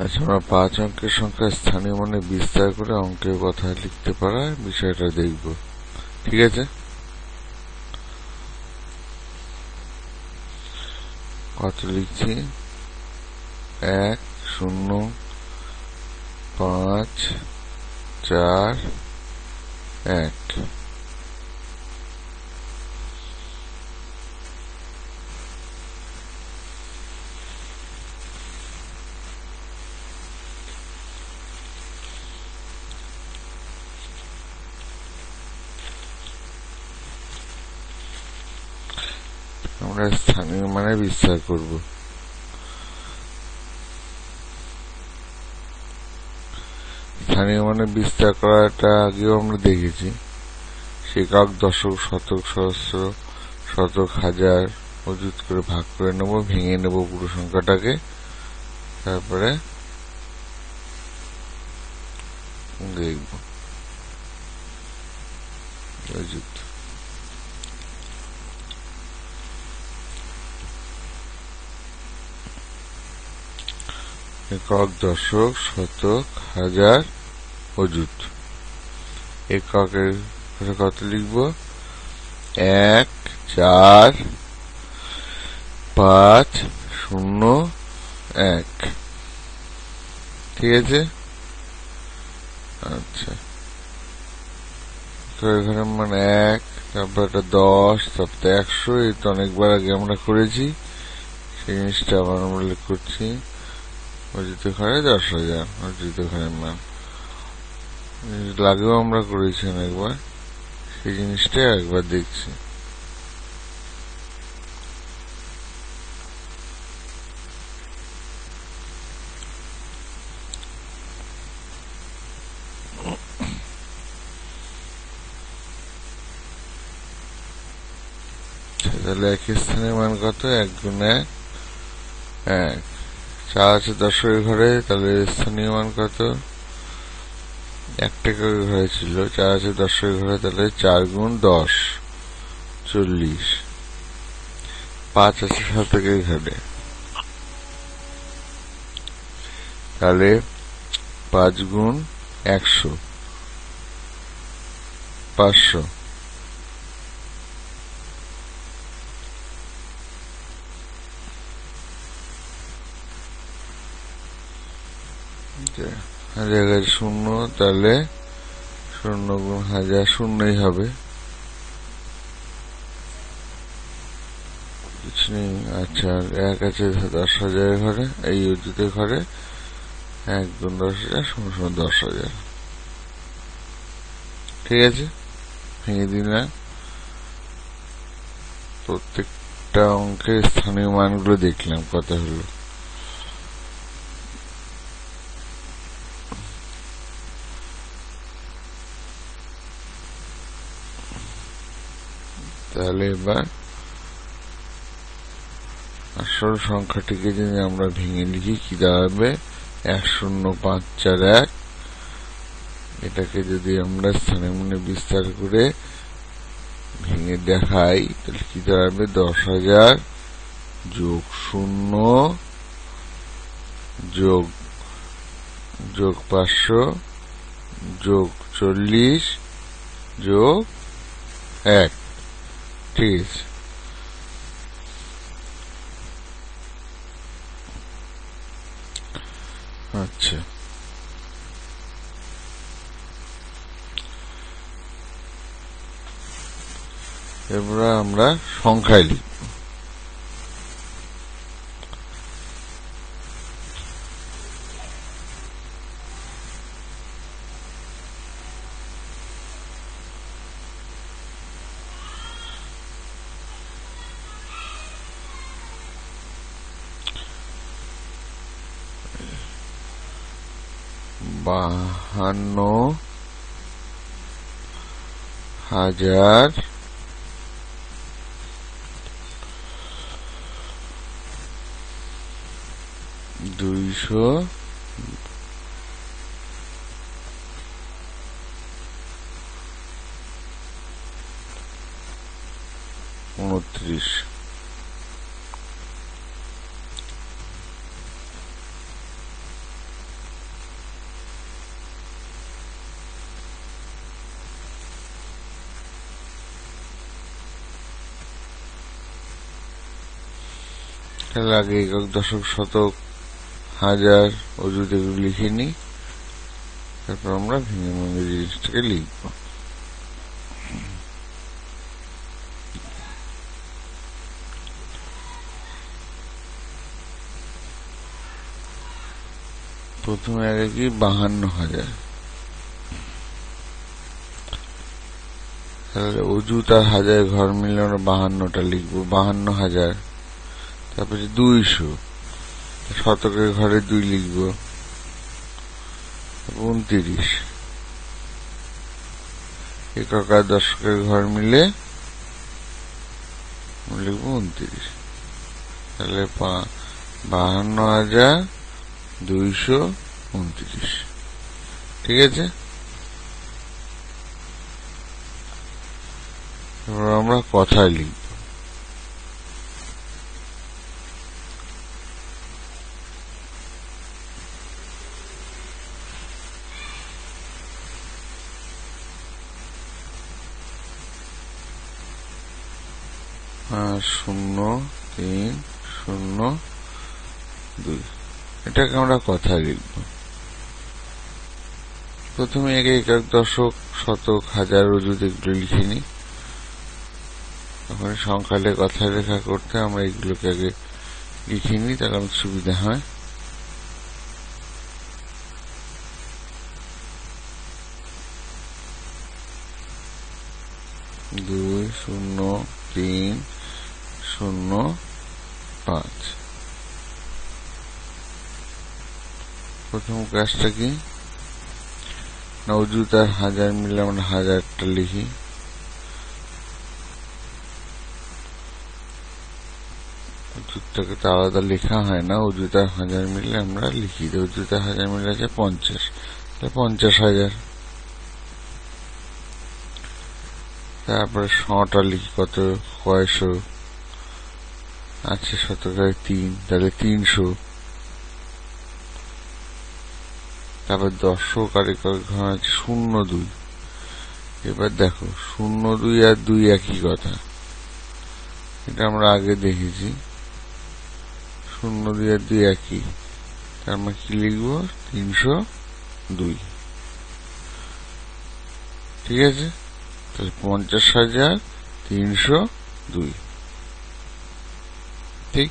আচ্ছা আমরা পাঁচ অঙ্কের সংখ্যা স্থানীয় মানে বিস্তার করে অঙ্কের কথা লিখতে পারা বিষয়টা দেখব। ঠিক আছে? কত লিখছি? এক, শূন্য, পাঁচ, চার, এক। আমরা স্থানীয় মানে বিস্তার করব। স্থানীয় মানে বিস্তার করাটা আগেও আমরা দেখেছি। একক, দশক, শতক, সহস্র, শতক, হাজার, মজুত করে ভাগ করে নেব, ভেঙে নেব পুরো সংখ্যাটাকে। তারপরে দেখব। মজুত একক দশক, শতক, হাজার, অযুত। এককের কত লিখব? এক, চার, পাঁচ, শূন্য, এক। ঠিক আছে? আচ্ছা। তো এখানে মানে এক, তারপর একটা দশ, তারপর একশো, এই তো অনেকবার আগে আমরা করেছি। সেই জিনিসটা আবার আমরা করছি। অর্জিত ঘরে দশ হাজার অর্জিত ঘরের মান লাগেও আমরা করেছি একবার। সেই জিনিসটা একবার দেখছি। তাহলে এক স্থানের মান কত? এক গুণ এক। চার আছে দশের ঘরে, তাহলে স্থানীয় মান কত? এক টাকার ঘরে ছিল চার আছে দশের ঘরে, তাহলে চার গুণ দশ, চল্লিশ। পাঁচ আছে শতকের ঘরে। তাহলে পাঁচ গুণ একশো, পাঁচশো। হাজার শূন্য, তাহলে শূন্য গুণ হাজার শূন্যই হবে। আচ্ছা এক আছে দশ হাজারের ঘরে, এই অর্জিতের ঘরে। এক গুণ দশ হাজার শূন্য শূন্য দশ হাজার। ঠিক আছে? ভেঙে দিলাম প্রত্যেকটা অঙ্কের স্থানীয় মানগুলো দেখলাম কথা হলো। তাহলে এবার আসল সংখ্যাটিকে যদি আমরা ভেঙে লিখি, কি দাঁড়াবে? এক শূন্য পাঁচ চার এক। এটাকে যদি আমরা স্থানে মনে বিস্তার করে ভেঙে দেখাই, তাহলে কি দাঁড়াবে? দশ হাজার যোগ শূন্য যোগ যোগ পাঁচশো যোগ চল্লিশ যোগ এক। ঠিক আচ্ছা। এবার আমরা সংখ্যায় লিখব। বাহান্ন হাজার দুইশো উনত্রিশ। তাহলে আগে একক দশক শতক হাজার অযুত এগুলো লিখে নিই। তারপর আমরা ভেঙে ভেঙে জিনিসটাকে লিখব। প্রথমে আগে কি? বাহান্ন হাজার। তাহলে অজুত আর হাজার, ঘর মিলে আমরা বাহান্নটা লিখব। বাহান্ন হাজার। তারপরে দুইশো। শতকের ঘরে দুই লিখব। উনত্রিশ। একক আর দশকের ঘর মিলে লিখব উনত্রিশ। তাহলে বাহান্ন হাজার দুইশো উনত্রিশ। ঠিক আছে? আমরা কথায় লিখব। শূন্য, তিন, শূন্য, দুই। এটাকে আমরা কথা লিখব। প্রথমে একে একক দশক, শতক, হাজার অযুত এগুলো লিখে নিই। তখন সংখ্যালে কথা লেখা করতে আমরা এগুলোকে আগে লিখে নিই, তাহলে আমাদের সুবিধা হয়। দুই, শূন্য, তিন শূন্য পাঁচ। প্রথম কাজটা কি? নজুত আর হাজার মিলে আমরা হাজারটা লিখি। অজুতটাকে তো আলাদা লেখা হয় না অজুত হাজার মিলে আমরা লিখি। অজুত হাজার মিলে আছে পঞ্চাশ। পঞ্চাশ হাজার। তারপরে শটা লিখি কত? কয়শো আছে শতকায় তিন, তাহলে তিনশো। তারপর দশক আর একক ঘর আছে শূন্য দুই। এবার দেখো, শূন্য দুই আর দুই একই কথা। এটা আমরা আগে দেখেছি। শূন্য দুই আর দুই একই। তার মানে কি লিখব? তিনশো দুই। ঠিক আছে? তাহলে পঞ্চাশ হাজার তিনশো দুই। ঠিক